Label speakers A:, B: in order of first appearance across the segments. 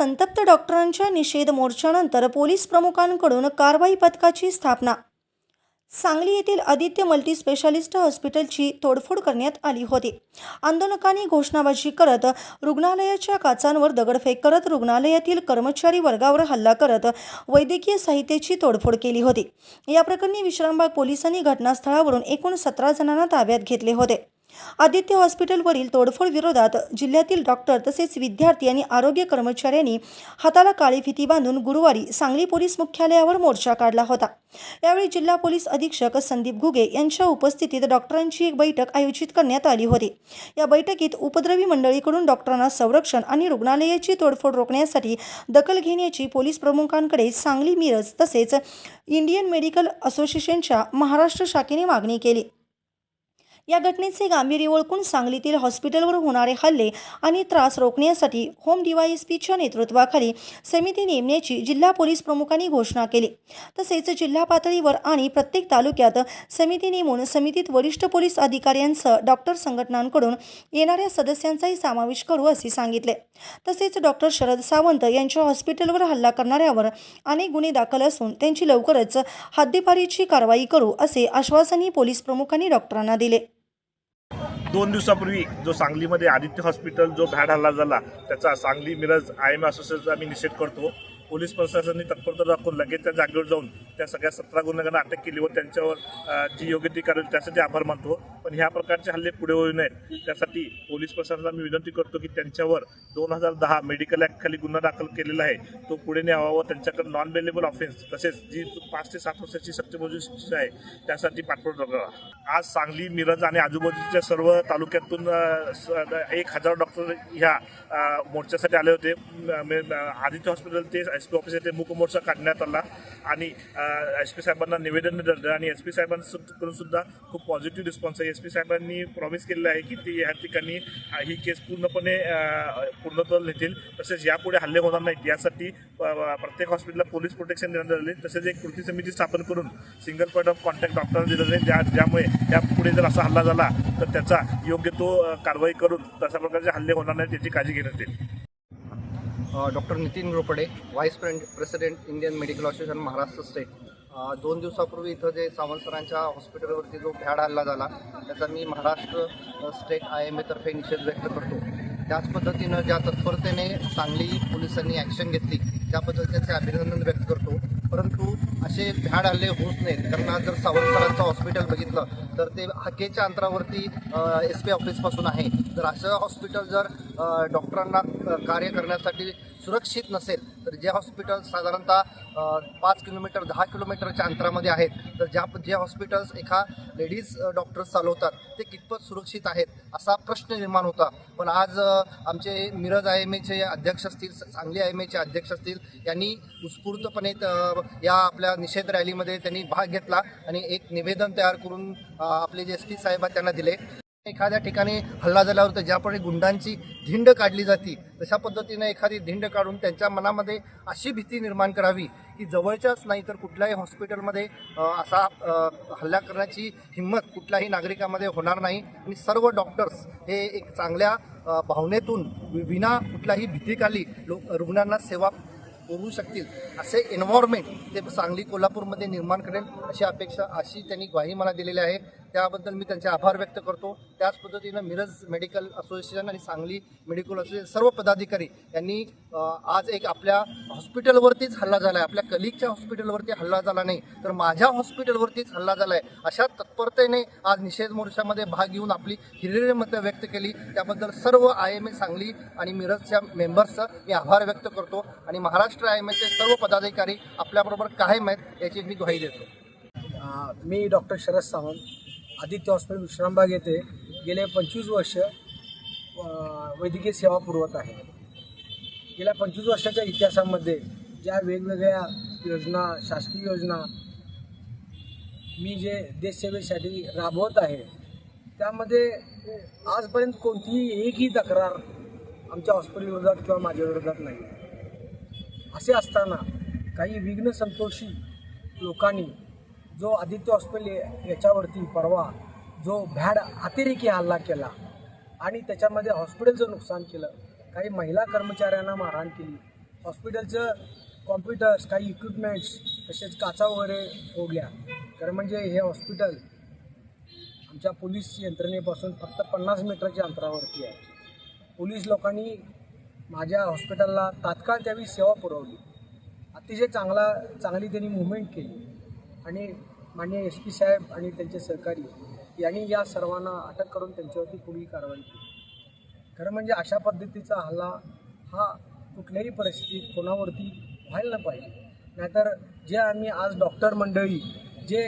A: संतप्त डॉक्टरांच्या निषेध मोर्चानंतर पोलीस प्रमुखांकडून कारवाई पथकाची स्थापना. सांगली येथील आदित्य मल्टी स्पेशालिस्ट हॉस्पिटलची तोडफोड करण्यात आली होती. आंदोलकांनी घोषणाबाजी करत रुग्णालयाच्या काचांवर दगडफेक करत रुग्णालयातील कर्मचारी वर्गावर हल्ला करत वैद्यकीय साहित्याची तोडफोड केली होती. या प्रकरणी विश्रामबाग पोलिसांनी घटनास्थळावरून एकूण सतरा जणांना ताब्यात घेतले होते. आदित्य हॉस्पिटलवरील तोडफोड विरोधात जिल्ह्यातील डॉक्टर तसेच विद्यार्थी आणि आरोग्य कर्मचाऱ्यांनी हाताला काळी फिती बांधून गुरुवारी सांगली पोलीस मुख्यालयावर मोर्चा काढला होता. यावेळी जिल्हा पोलीस अधीक्षक संदीप घुगे यांच्या उपस्थितीत डॉक्टरांची एक बैठक आयोजित करण्यात आली होती. या बैठकीत उपद्रवी मंडळीकडून डॉक्टरांना संरक्षण आणि रुग्णालयाची तोडफोड रोखण्यासाठी दखल घेण्याची पोलीस प्रमुखांकडे सांगली मिरज तसेच इंडियन मेडिकल असोसिएशनच्या महाराष्ट्र शाखेने मागणी केली. या घटनेचे गांभीर्य ओळखून सांगलीतील हॉस्पिटलवर होणारे हल्ले आणि त्रास रोखण्यासाठी होम डीवायएसपीच्या नेतृत्वाखाली समिती नेमण्याची जिल्हा पोलीस प्रमुखांनी घोषणा केली. तसेच जिल्हा पातळीवर आणि प्रत्येक तालुक्यात समिती नेमून समितीत वरिष्ठ पोलीस अधिकाऱ्यांसह डॉक्टर संघटनांकडून येणाऱ्या सदस्यांचाही समावेश करू असे सांगितले. तसेच डॉक्टर शरद सावंत यांच्या हॉस्पिटलवर हल्ला करणाऱ्यावर अनेक गुन्हे दाखल असून त्यांची लवकरच हद्दीपारीची कारवाई करू असे आश्वासनही पोलीस प्रमुखांनी डॉक्टरांना दिले.
B: दोन दिवसापूर्वी जो सांगलीमध्ये आदित्य हॉस्पिटल जो भॅड हल्ला झाला त्याचा सांगली मिरज आय एम असोसिएशनचा आम्ही निषेध करतो. पोलीस प्रशासनाने तत्परता दाखवून लगेच त्या जागेवर जाऊन त्या सगळ्या सतरा गुन्हेगारांना अटक केली व त्यांच्यावर जी योग्य ती करेल त्यासाठी आभार मानतो. पण ह्या प्रकारचे हल्ले पुढे होऊ नयेत. त्यासाठी पोलीस प्रशासनाला मी विनंती करतो की त्यांच्यावर दोन हजार दहा मेडिकल ॲक्टखाली गुन्हा दाखल केलेला आहे. तो पुढे न्यावा व त्यांच्याकडे नॉन बेलेबल ऑफेन्स तसेच जी पाच ते सात वर्षाची सक्तीमोजी शिक्षा आहे त्यासाठी पाठपुरावा करावा आज सांगली मिरज आणि आजूबाजूच्या सर्व तालुक्यातून स- एक हजार डॉक्टर ह्या मोर्चासाठी आले होते. आदित्य हॉस्पिटल ते एस पी ऑफिस येथे मूक मोर्चा काढण्यात आला. आणि एस पी साहेबांना निवेदन दिलं आणि एस पी साहेबांकडून सुद्धा खूप पॉझिटिव्ह रिस्पॉन्स आहे. एस पी साहेबांनी प्रॉमिस केलेलं आहे की ते या ठिकाणी ही केस पूर्णपणे पूर्णत्व नेतील तसेच यापुढे हल्ले होणार नाहीत. यासाठी प्रत्येक हॉस्पिटलला पोलीस प्रोटेक्शन देण्यात आले तसेच एक कृती समिती स्थापन करून सिंगल पॉईंट ऑफ कॉन्टॅक्ट डॉक्टरांना दिलं जाईल. ज्या ज्यामुळे यापुढे जर असा हल्ला झाला तर त्याचा योग्य तो कारवाई करून तशा प्रकारचे हल्ले होणार नाहीत याची काळजी घेण्यात येईल.
C: Doctor Nitin Ropade vice president Indian medical association Maharashtra state दोन दिवसापूर्वी इथं जे सावंत सरांच्या हॉस्पिटलवरती जो भ्याड हल्ला झाला त्याचा मी महाराष्ट्र स्टेट आय एम एतर्फे निषेध व्यक्त करतो. त्याच पद्धतीनं ज्या तत्परतेने सांगली पोलिसांनी ॲक्शन घेतली त्या पद्धतीचे अभिनंदन व्यक्त करतो. परंतु असे भ्याड हल्ले होत नाहीत. कारण आज जर सावंतसरांचं हॉस्पिटल बघितलं तर ते हाकेच्या अंतरावरती एस पी ऑफिसपासून आहे. तर असं हॉस्पिटल जर डॉक्टरांना कार्य करण्यासाठी सुरक्षित नसेल तर जे हॉस्पिटल साधारणतः पाच किलोमीटर दहा किलोमीटरच्या अंतरामध्ये आहेत तर ज्या जे हॉस्पिटल्स एका लेडीज डॉक्टर्स चालवतात ते कितपत सुरक्षित आहेत असा प्रश्न निर्माण होता. पण आज आमचे मिरज आय एम एचे अध्यक्ष असतील सांगली आय एम एचे अध्यक्ष असतील यांनी उत्स्फूर्तपणे त- या आपल्या निषेध रॅलीमध्ये त्यांनी भाग घेतला आणि एक निवेदन तयार करून आपले जे एस पी साहेब त्यांना दिले. एखाद्या ठिकाणी हल्ला झाल्यावर तर ज्याप्रमाणे गुंडांची धिंड काढली जाते तशा पद्धतीने एखादी धिंड काढून त्यांच्या मनामध्ये अशी भीती निर्माण करावी की जवळच्याच नाही तर कुठल्याही हॉस्पिटलमध्ये असा हल्ला करण्याची हिंमत कुठल्याही नागरिकामध्ये होणार नाही. आणि सर्व डॉक्टर्स हे एक चांगल्या भावनेतून विना कुठल्याही भीतीखाली लोक रुग्णांना सेवा होऊ शकतील. असे एन्व्हायरमेंट ते सांगली कोल्हापूरमध्ये निर्माण करेल अशी अपेक्षा अशी त्यांनी ग्वाही मला दिलेली आहे. त्याबद्दल मी त्यांचे आभार व्यक्त करतो. त्याच पद्धतीनं मिरज मेडिकल असोसिएशन आणि सांगली मेडिकल असोसिएशन सर्व पदाधिकारी यांनी आज एक आपल्या हॉस्पिटलवरतीच हल्ला झाला आहे आपल्या कलिगच्या हॉस्पिटलवरती हल्ला झाला नाही तर माझ्या हॉस्पिटलवरतीच हल्ला झाला आहे अशा तत्परतेने आज निषेध मोर्चामध्ये भाग घेऊन आपली हिरिरी मतं व्यक्त केली. त्याबद्दल सर्व आय एम ए सांगली आणि मिरजच्या मेंबर्सचा मी आभार व्यक्त करतो आणि महाराष्ट्र आय एम एचे सर्व पदाधिकारी आपल्याबरोबर कायम आहेत याची मी ग्वाही देतो.
D: मी डॉक्टर शरद सावंत. आदित्य हॉस्पिटल विश्रामबाग येथे गेले पंचवीस वर्ष वैद्यकीय सेवा पुरवत आहे. गेल्या पंचवीस वर्षाच्या इतिहासामध्ये ज्या वेगवेगळ्या योजना शासकीय योजना मी जे देशसेवेसाठी राबवत आहे त्यामध्ये आजपर्यंत कोणतीही एकही तक्रार आमच्या हॉस्पिटलविरोधात किंवा माझ्या विरोधात नाही. असे असताना काही विघ्न संतोषी लोकांनी जो आदित्य हॉस्पिटल याच्यावरती परवा जो भॅड अतिरेकी हल्ला केला आणि त्याच्यामध्ये हॉस्पिटलचं नुकसान केलं काही महिला कर्मचाऱ्यांना मारहाण केली हॉस्पिटलचं कॉम्प्युटर्स काही इक्विपमेंट्स तसेच काचा वगैरे फोडल्या. कारण म्हणजे हे हॉस्पिटल आमच्या पोलीस यंत्रणेपासून फक्त पन्नास मीटरच्या अंतरावरती आहे. पोलीस लोकांनी माझ्या हॉस्पिटलला तात्काळ त्यावेळी सेवा पुरवली. अतिशय चांगला चांगली त्यांनी मुवमेंट केली. आणि माननीय एस पी साहेब आणि त्यांचे सहकारी यांनी या सर्वांना अटक करून त्यांच्यावरती पुढील कारवाई केली. खरं म्हणजे अशा पद्धतीचा हल्ला हा कुठल्याही परिस्थितीत कोणावरती व्हायला पाहिजे. नाहीतर जे आम्ही आज डॉक्टर मंडळी जे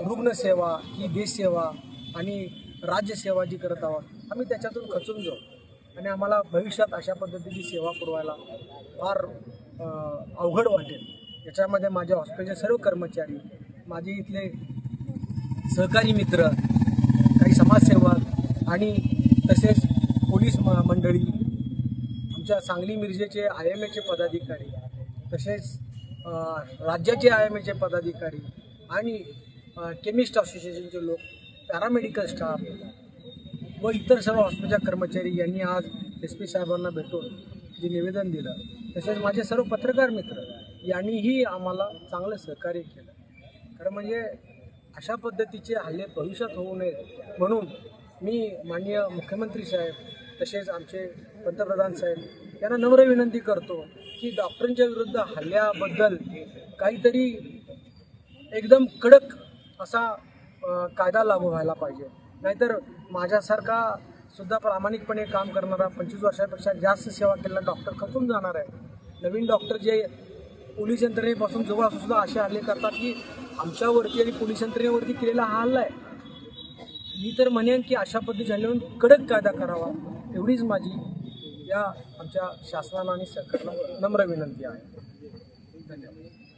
D: रुग्णसेवा ही देशसेवा आणि राज्यसेवा जी करत आहोत आम्ही त्याच्यातून खचून जाऊ. आणि आम्हाला भविष्यात अशा पद्धतीची सेवा पुरवायला फार अवघड वाटेल. याच्यामध्ये माझ्या हॉस्पिटलचे सर्व कर्मचारी माझे इथले सहकारी मित्र काही समाजसेवक आणि तसेच पोलीस म मंडळी आमच्या सांगली मिरजेचे आय एम एचे पदाधिकारी तसेच राज्याचे आय एम एचे पदाधिकारी आणि केमिस्ट असोसिएशनचे लोक पॅरामेडिकल स्टाफ व इतर सर्व हॉस्पिटलच्या कर्मचारी यांनी आज एस पी साहेबांना भेटून जे निवेदन दिलं. तसेच माझे सर्व पत्रकार मित्र यांनीही आम्हाला चांगलं सहकार्य केलं. खरं म्हणजे अशा पद्धतीचे हल्ले भविष्यात होऊ नयेत. म्हणून मी माननीय मुख्यमंत्री साहेब तसेच आमचे पंतप्रधान साहेब यांना नम्र विनंती करतो की डॉक्टरांच्या विरुद्ध हल्ल्याबद्दल काहीतरी एकदम कडक असा कायदा लागू व्हायला पाहिजे. नाहीतर माझ्यासारखा सुद्धा प्रामाणिकपणे काम करणारा पंचवीस वर्षापेक्षा जास्त सेवा केलेला डॉक्टर खचून जाणार आहे. नवीन डॉक्टर जे पोलीस यंत्रणेपासून जवळ असून सुद्धा असे हल्ले करतात की आमच्यावरती आणि पोलीस यंत्रणेवरती केलेला हा हल्ला आहे. मी तर म्हणेन की अशा पद्धतीने हल्ल्यावरून कडक कायदा करावा. एवढीच माझी या आमच्या शासनाला आणि सरकारला नम्र विनंती आहे. धन्यवाद.